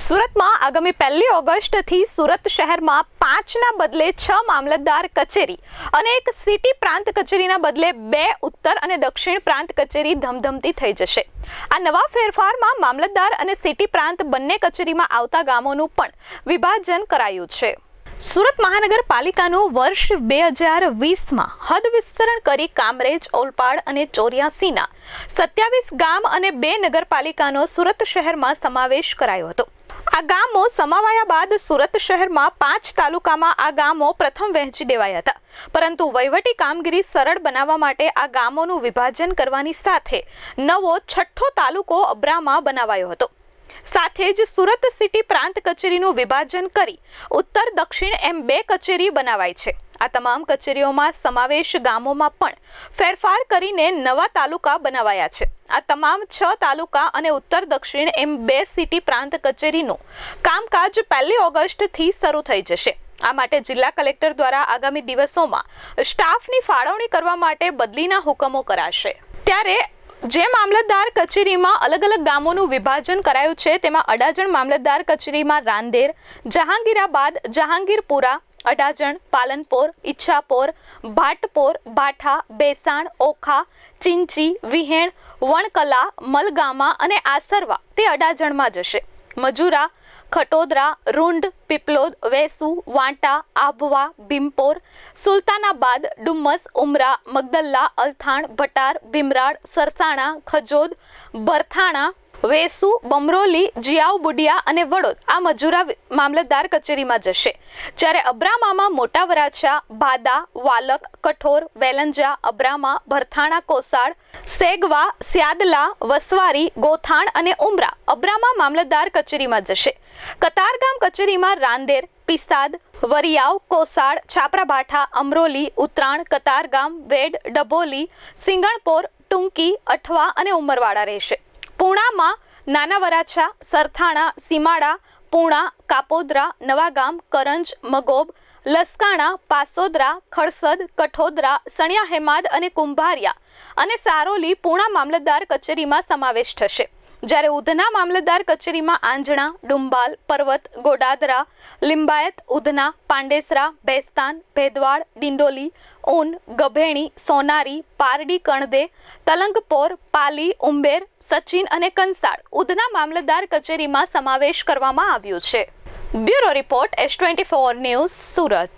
સુરતમાં આગામી પહેલી ઓગસ્ટથી સુરત શહેરમાં પાંચના બદલે છ મામલતદાર કચેરી અને એક સિટી પ્રાંત કચેરીના બદલે બે ઉત્તર અને દક્ષિણ પ્રાંત કચેરી ધમધમતી થઈ જશે. આ નવા ફેરફારમાં મામલતદાર અને સિટી પ્રાંત બંને કચેરીમાં આવતા ગામોનું પણ વિભાજન કરાયું છે. સુરત મહાનગરપાલિકાનું વર્ષ બે હજાર વીસમાં હદ વિસ્તરણ કરી કામરેજ, ઓલપાડ અને ચોર્યાસીના સત્યાવીસ ગામ અને બે નગરપાલિકાનો સુરત શહેરમાં સમાવેશ કરાયો હતો. આ ગામો સમાવાયા બાદ સુરત શહેરમાં પાંચ તાલુકામાં આ ગામો પ્રથમ વહેંચી દેવાયા હતા. પરંતુ વહીવટી કામગીરી સરળ બનાવવા માટે આ ગામોનું વિભાજન કરવાની સાથે નવો છઠ્ઠો તાલુકો અબ્રામાં બનાવાયો હતો. સાથે જ સુરત સિટી પ્રાંત કચેરીનું વિભાજન કરી ઉત્તર દક્ષિણ એમ બે કચેરી બનાવાય છે. આ તમામ કચેરીઓમાં સમાવેશ ગામોમાં પણ ફેરફાર કરીને નવા તાલુકા બનાવાયા છે. આ તમામ છ તાલુકા અને ઉત્તર દક્ષિણ એમ બે સિટી પ્રાંત કચેરીનું કામકાજ પહેલી ઓગસ્ટથી શરૂ થઈ જશે. આ માટે જિલ્લા કલેક્ટર દ્વારા આગામી દિવસોમાં સ્ટાફની ફાળવણી કરવા માટે બદલીના હુકમો કરાશે. ત્યારે જે મામલતદાર કચેરીમાં અલગ અલગ ગામોનું વિભાજન કરાયું છે, તેમાં અડાજણ મામલતદાર કચેરીમાં રાંદેર જહાંગીરાબાદ જહાંગીરપુરા, અડાજણ, પાલનપોર, ઈચ્છાપોર, ભાટપોર, ભાઠા, બેસાણ, ઓખા, ચિંચી, વિહેણ, વણકલા, મલગામા અને આસરવા તે અડાજણમાં જશે. મજુરા, ખટોદરા, રૂંડ, પીપલોદ, વેસુ, વાંટા, આભવા, ભીમપોર સુલતાનાબાદ ડુમ્મસ, ઉમરા, મગદલ્લા, અલથાણ, ભટાર ભીમરાડ સરસાણા, ખજોદ, ભરથાણા વેસુ બમરોલી, જિયાઉ, બુડિયા અને વડોદ આ મજૂરા મામલતદાર કચેરીમાં જશે? જ્યારે અબ્રામામાં મોટા વરાછા, બાદા, વાલક, કઠોર, વેલંજા, અબ્રામા, ભરથાણા, કોસાળ, સેગવા, સ્યાદલા, વસવારી, ગોથાણ અને ઉમરા અબ્રામા મામલતદાર કચેરીમાં જશે. કતારગામ કચેરીમાં રાંદેર, પિસાદ, વરિયાવ, કોસાળ, છાપરાભાઠા, અમરોલી, ઉત્તરાણ કતારગામ વેડ, ડભોલી, સિંગણપોર, ટુંકી, અઠવા અને ઉમરવાડા રહેશે. પૂણામાં નાના વરાછા સરથાણા, સીમાડા, પૂણા, કાપોદરા, નવાગામ, કરંજ, મગોબ, લસકાણા, પાસોદરા, ખડસદ, કઠોદરા સણિયા હેમાદ અને કુંભારિયા અને સારોલી પૂણા મામલતદાર કચેરીમાં સમાવેશ થશે. જ્યારે ઉધના મામલતદાર કચેરીમાં આંજણા, ડુંબાલ, પર્વત, ગોડાદરા, લિંબાયત, ઉધના, પાંડેસરા ભેસ્તાન ભેદવાડ, ડિંડોલી, ઊન, ગભેણી, સોનારી, પારડી, કણદે તલંગપોર પાલી, ઉંબેર, સચિન અને કંસાળ ઉધના મામલતદાર કચેરીમાં સમાવેશ કરવામાં આવ્યો છે. Bureau report S twenty four news Surat.